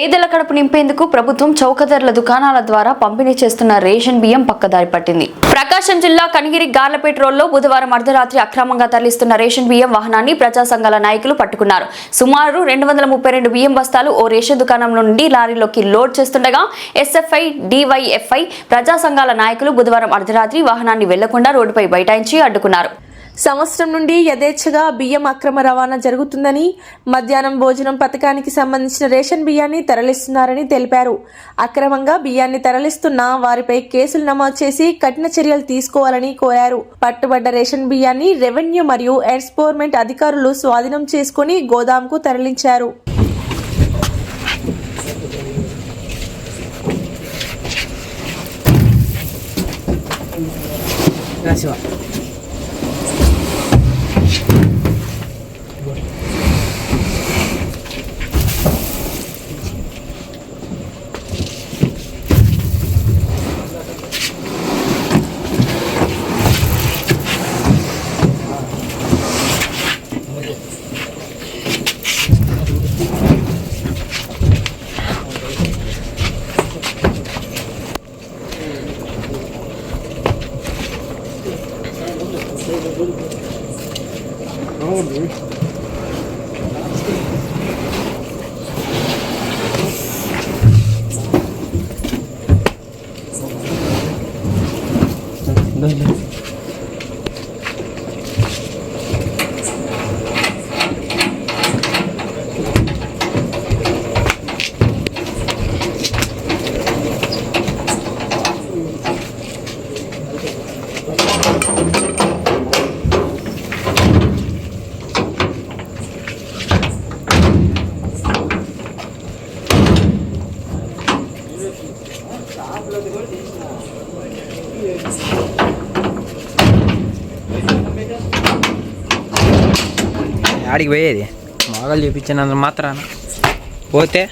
పేదల కడుపు నింపేందుకు ప్రభుత్వం చౌకధరల దుకాణాల ద్వారా పంపిణీ చేస్తున్న రేషన్ బియ్యం పక్కదారి పట్టింది. ప్రకాశం జిల్లా కనిగిరి గార్లపేట రోడ్లో బుధవారం అర్ధరాత్రి అక్రమంగా తరలిస్తున్న రేషన్ బియ్యం వాహనాన్ని ప్రజా సంఘాల నాయకులు పట్టుకున్నారు. సుమారు రెండు వందల ముప్పై రెండు బియ్యం బస్తాలు ఓ రేషన్ దుకాణంలో నుండి లారీలోకి లోడ్ చేస్తుండగా ఎస్ఎఫ్ఐ డివైఎఫ్ఐ ప్రజా సంఘాల నాయకులు బుధవారం అర్ధరాత్రి వాహనాన్ని వెళ్ళకుండా రోడ్డుపై బైఠాయించి అడ్డుకున్నారు. సంవత్సరం నుండి యథేచ్ఛగా బియ్యం అక్రమ రవాణా జరుగుతుందని మధ్యాహ్నం భోజనం పథకానికి సంబంధించిన రేషన్ బియ్యాన్ని తరలిస్తున్నారని తెలిపారు. అక్రమంగా బియ్యాన్ని తరలిస్తున్న వారిపై కేసులు నమోదు చేసి కఠిన చర్యలు తీసుకోవాలని కోరారు. పట్టుబడ్డ రేషన్ బియ్యాన్ని రెవెన్యూ మరియు ఎన్స్పోర్మెంట్ అధికారులు స్వాధీనం చేసుకుని గోదాంకు తరలించారు. Roller. Đây, đây. ఆడికి పోయేది. మొగలు చూపించినంత మాత్రాన. పోతే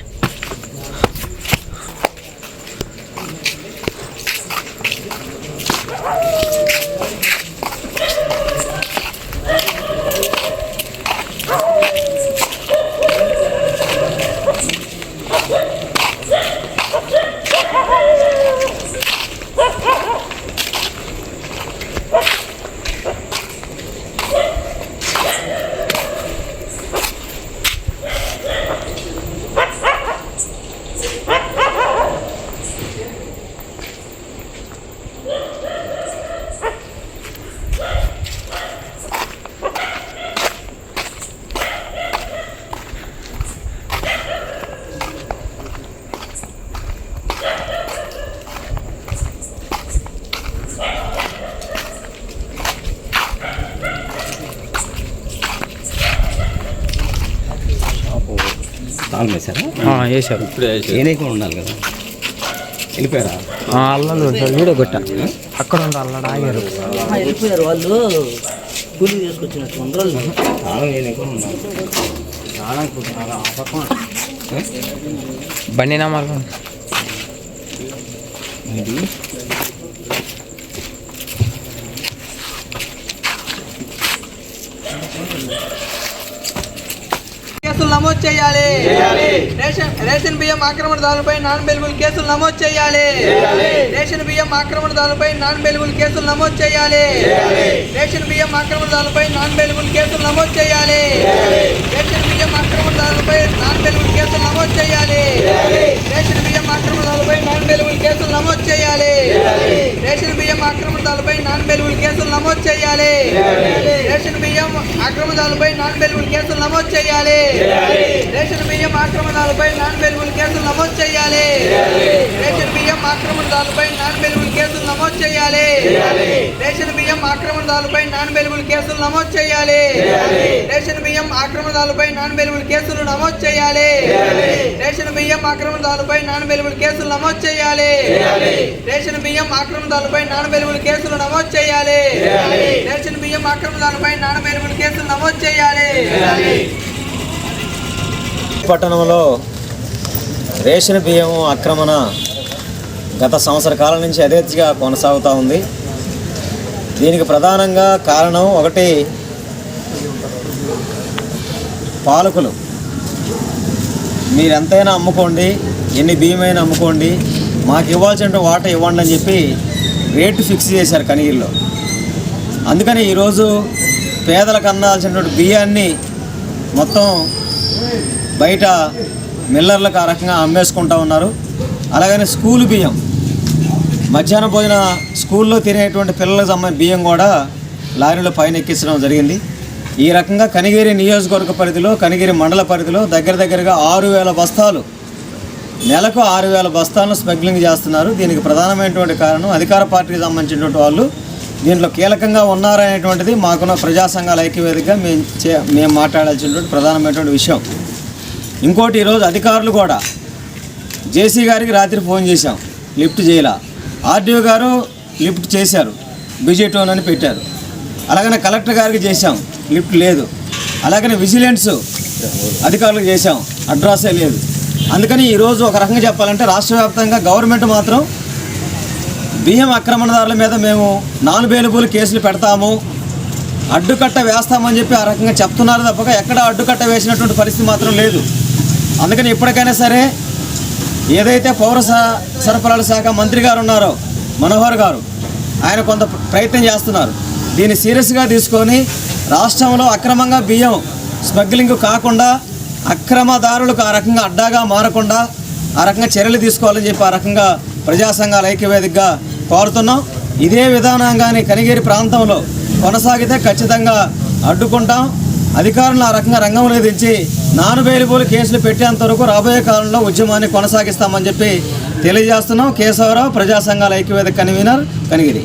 తాళం వేశారా? వేసారు ఏనేకుండా ఉండాలి కదా. వెళ్ళిపోయారా? అల్లలు వీడియో కొట్ట. అక్కడ ఉండి అల్లడు ఆగారు. వెళ్ళిపోయారు వాళ్ళు. కూలీ తీసుకొచ్చినట్టు వందలు తాళం ఏనేకుండా ఉండాలి. బండి నామాలు కేసులు నమోదు చేయాలి. రేషన్ రేషన్ బియ్యం ఆక్రమణదారులపై నాన్ బెలిబుల్ కేసులు నమోదు చేయాలి. రేషన్ బియ్యం ఆక్రమణదారులపై నాన్ బెలిబుల్ కేసులు నమోదు చేయాలి. రేషన్ బియ్యం ఆక్రమణదారులపై నాన్ బెలిబుల్ కేసులు నమోదు చేయాలి. రేషన్ బియ్యం ఆక్రమణదారులపై నాన్ బెలిబుల్ కేసులు నమోదు చేయాలి. రేషన్ బియ్యం ఆక్రమణదారులపై నాన్ బెలిబుల్ కేసులు నమోదు చేయాలి. బియ్యం ఆక్రమణదారులపై నాన్ బెలిబుల్ కేసులు నమోదు చేయాలి. రేషన్ బియ్యం ఆక్రమణదారులపై నాన్ బెలిబుల్ కేసులు నమోదు చేయాలి. రేషన్ బియ్యం ఆక్రమణాలపై నాన్ బెలిబుల్ కేసులు నమోదు చేయాలి. రేషన్ బియ్యం ఆక్రమణదారులపై నాన్ బెలిబుల్ కేసులు నమోదు చేయాలి. రేషన్ బియ్యం ఆక్రమణదారులపై నాన్ బెలిబుల్ కేసులు నమోదు చేయాలి. రేషన్ బియ్యం ఆక్రమణదారులపై నాన్ బెలిబుల్ కేసులు నమోదు చేయాలి. రేషన్ బియ్యం ఆక్రమణదారులపై నాన్ బెలిబుల్ కేసులు నమోదు చేయాలి. రేషన్ బియ్యం ఆక్రమణదారులపై నాన్ బెలిబుల్ కేసులు నమోదు చేయాలి. రేషన్ బియ్యం ఆక్రమణదారులపై నాన్ బెలిబుల్ కేసులు నమోదు చేయాలి. పట్టణంలో రేషన్ బియ్యం ఆక్రమణ గత సంవత్సర కాలం నుంచి యథేచ్ఛగా కొనసాగుతూ ఉంది. దీనికి ప్రధానంగా కారణం ఒకటి పాలకులు మీరు ఎంతైనా అమ్ముకోండి ఎన్ని బియ్యమైనా అమ్ముకోండి మాకు ఇవ్వాల్సిన వాటా ఇవ్వండి అని చెప్పి రేటు ఫిక్స్ చేశారు కనిగిరిలో అందుకని ఈరోజు పేదలకు అందాల్సినటువంటి బియ్యాన్ని మొత్తం బయట మిల్లర్లకు ఆ రకంగా అమ్మేసుకుంటా ఉన్నారు. అలాగనే స్కూల్ బియ్యం మధ్యాహ్న భోజన స్కూల్లో తినేటువంటి పిల్లలకు సంబంధించిన బియ్యం కూడా లారీలో పైన ఎక్కించడం జరిగింది. ఈ రకంగా కనిగిరి నియోజకవర్గ పరిధిలో కనిగిరి మండల పరిధిలో దగ్గర దగ్గరగా ఆరు వేల బస్తాలు నెలకు ఆరు వేల బస్తాలను స్మగ్లింగ్ చేస్తున్నారు. దీనికి ప్రధానమైనటువంటి కారణం అధికార పార్టీకి సంబంధించినటువంటి వాళ్ళు దీంట్లో కీలకంగా ఉన్నారనేటువంటిది మాకున్న ప్రజా సంఘాల ఐక్యవేదికగా మేము చే మేము మాట్లాడాల్సినటువంటి ప్రధానమైనటువంటి విషయం. ఇంకోటి ఈరోజు అధికారులు కూడా జేసీ గారికి రాత్రి ఫోన్ చేశాం లిఫ్ట్ చేయాల. ఆర్డీఓ గారు లిఫ్ట్ చేశారు బిజీ టోన్ అని పెట్టారు. అలాగనే కలెక్టర్ గారికి చేశాం లిఫ్ట్ లేదు. అలాగనే విజిలెన్స్ అధికారులకు చేశాం. అడ్రస్సే లేదు. అందుకని ఈరోజు ఒక రకంగా చెప్పాలంటే రాష్ట్ర వ్యాప్తంగా గవర్నమెంట్ మాత్రం బియ్యం ఆక్రమణదారుల మీద మేము నాన్ బెయిలబుల్ కేసులు పెడతాము. అడ్డుకట్ట వేస్తామని చెప్పి ఆ రకంగా చెప్తున్నారు తప్పక. ఎక్కడ అడ్డుకట్ట వేసినటువంటి పరిస్థితి మాత్రం లేదు. అందుకని ఇప్పటికైనా సరే ఏదైతే పౌర స- సరఫరాల శాఖ మంత్రి గారు ఉన్నారో మనోహర్ గారు ఆయన కొంత ప్రయత్నం చేస్తున్నారు. దీన్ని సీరియస్గా తీసుకొని రాష్ట్రంలో అక్రమంగా బియ్యం స్మగ్లింగ్ కాకుండా అక్రమదారులకు ఆ రకంగా అడ్డాగా మారకుండా ఆ రకంగా చర్యలు తీసుకోవాలని చెప్పి ఆ రకంగా ప్రజా సంఘాల ఐక్యవేదికగా కోరుతున్నాం. ఇదే విధానంగానే కనిగిరి ప్రాంతంలో కొనసాగితే ఖచ్చితంగా అడ్డుకుంటాం. అధికారులను ఆ రకంగా రంగంలో దించి నాన్ బెయిలబుల్ కేసులు పెట్టేంత వరకు రాబోయే కాలంలో ఉద్యమాన్ని కొనసాగిస్తామని చెప్పి తెలియజేస్తున్నాం. కేశవరావు ప్రజా సంఘాల ఐక్యవేదిక కన్వీనర్ కనిగిరి.